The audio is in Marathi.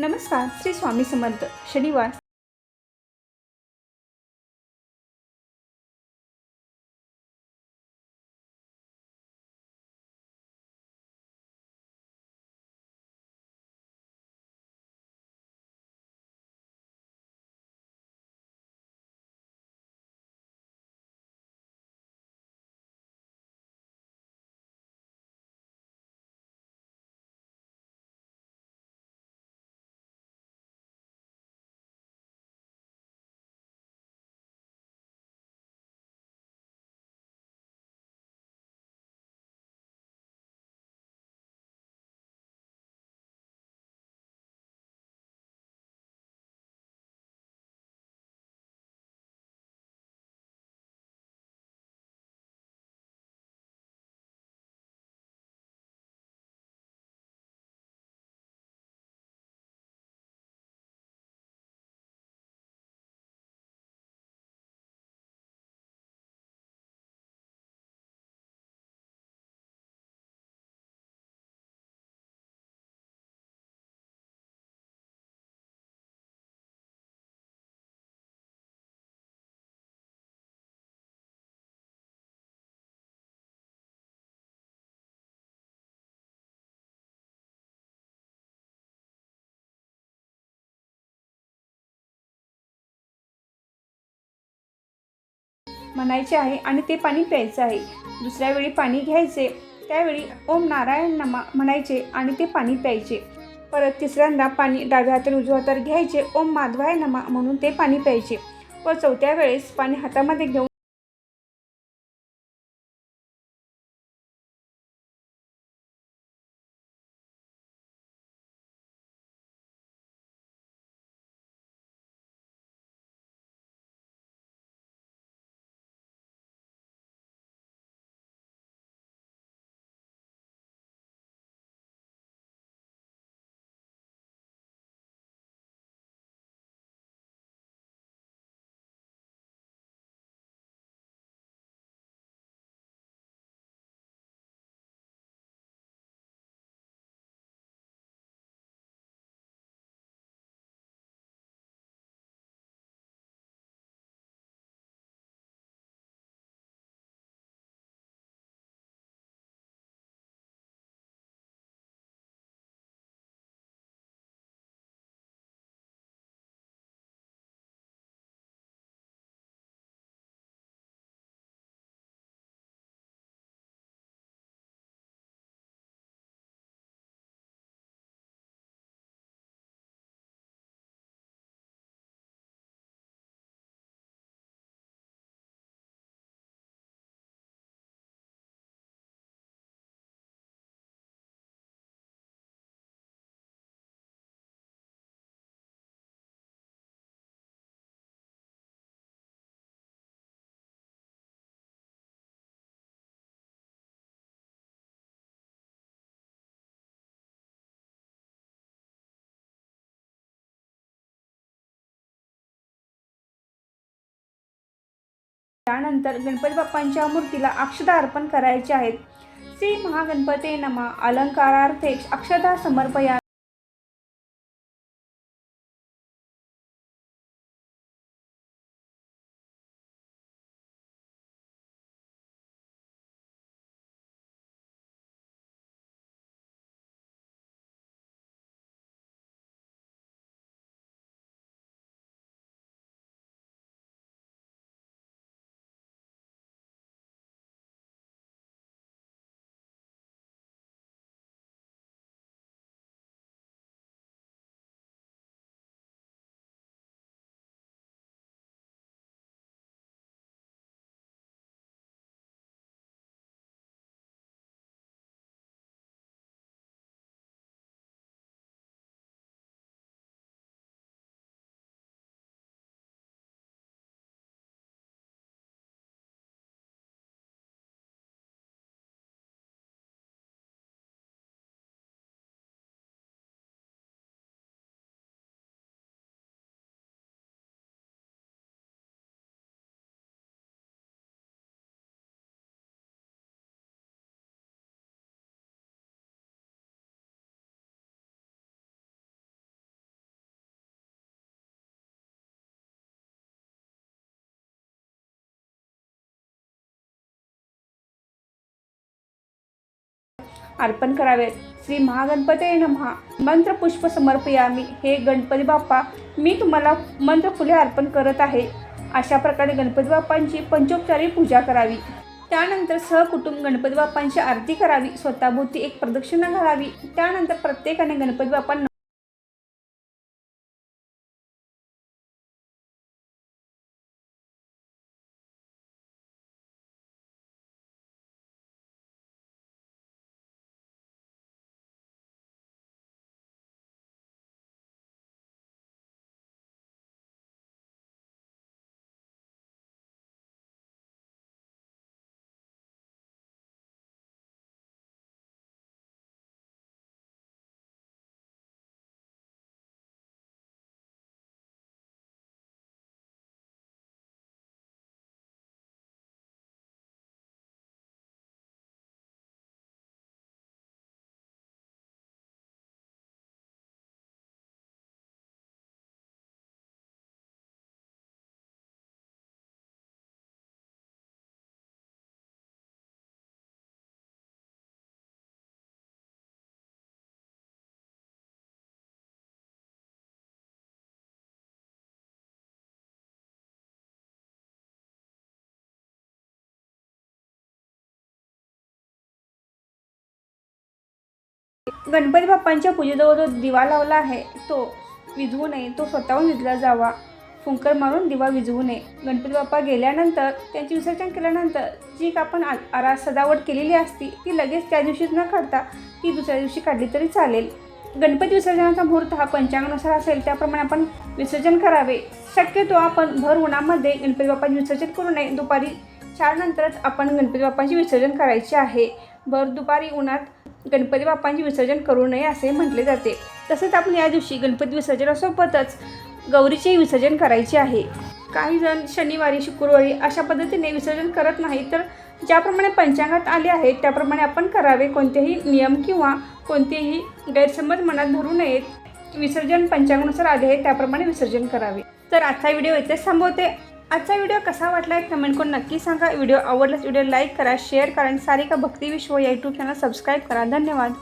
नमस्कार श्री स्वामी समर्थ शनिवार. म्हणायचे आहे आणि ते पाणी प्यायचं आहे. दुसऱ्या वेळी पाणी घ्यायचे त्यावेळी ओम नारायण नमा म्हणायचे आणि ते पाणी प्यायचे. परत तिसऱ्यांदा पाणी डाव्या हाताने उजव्या हातावर घ्यायचे ओम माधवाय नमा म्हणून ते पाणी प्यायचे. व चौथ्या वेळेस पाणी हातामध्ये घेऊन त्यानंतर गणपती बाप्पांच्या मूर्तीला अक्षदा अर्पण करायचे आहेत. श्री महागणपते नमा. अलंकारार्थे अक्षदा समर्पया अर्पण करावेत श्री महागणपती नमहा मंत्रपुष्प समर्पयामी. हे गणपती बाप्पा मी तुम्हाला मंत्रफुले अर्पण करत आहे. अशा प्रकारे गणपती बाप्पांची पंचोपचारी पूजा करावी. त्यानंतर सहकुटुंब गणपती बाप्पांची आरती करावी. स्वतःभोवती एक प्रदक्षिणा घालावी. त्यानंतर प्रत्येकाने गणपती बाप्पांना गणपती बाप्पांच्या पूजेजवळ जो दिवा लावला आहे तो विझवू नये. तो स्वतःहून विझला जावा. फुंकर मारून दिवा विझवू नये. गणपती बाप्पा गेल्यानंतर त्यांचे विसर्जन केल्यानंतर जी आपण आ आरा सजावट केलेली असती ती लगेच त्या दिवशीच न काढता ती दुसऱ्या दिवशी काढली तरी चालेल. गणपती विसर्जनाचा मुहूर्त हा पंचांगानुसार असेल त्याप्रमाणे आपण विसर्जन करावे. शक्यतो आपण भर उन्हामध्ये गणपती बाप्पांचे विसर्जन करू नये. दुपारी चारनंतरच आपण गणपती बाप्पांचे विसर्जन करायचे आहे. भर दुपारी उन्हात गणपती बाप्पांचे विसर्जन करू नये असे म्हटले जाते. तसेच आपण या दिवशी गणपती विसर्जनासोबतच गौरीचेही विसर्जन करायचे आहे. काही जण शनिवारी शुक्रवारी अशा पद्धतीने विसर्जन करत नाही तर ज्याप्रमाणे पंचांगात आले आहे त्याप्रमाणे आपण करावे. कोणतेही नियम किंवा कोणतेही गैरसमज मनात धरू नयेत. विसर्जन पंचांगानुसार आले आहे त्याप्रमाणे विसर्जन करावे. तर आजचा व्हिडिओ इथेच थांबवते. आजचा व्हिडिओ कसा वाटला आहे कमेंट करून नक्की सांगा. व्हिडिओ आवडल्यास व्हिडिओ लाईक करा शेअर करा आणि सारिका भक्ती विश्व या यूट्यूब चॅनल सबस्क्राईब करा. धन्यवाद.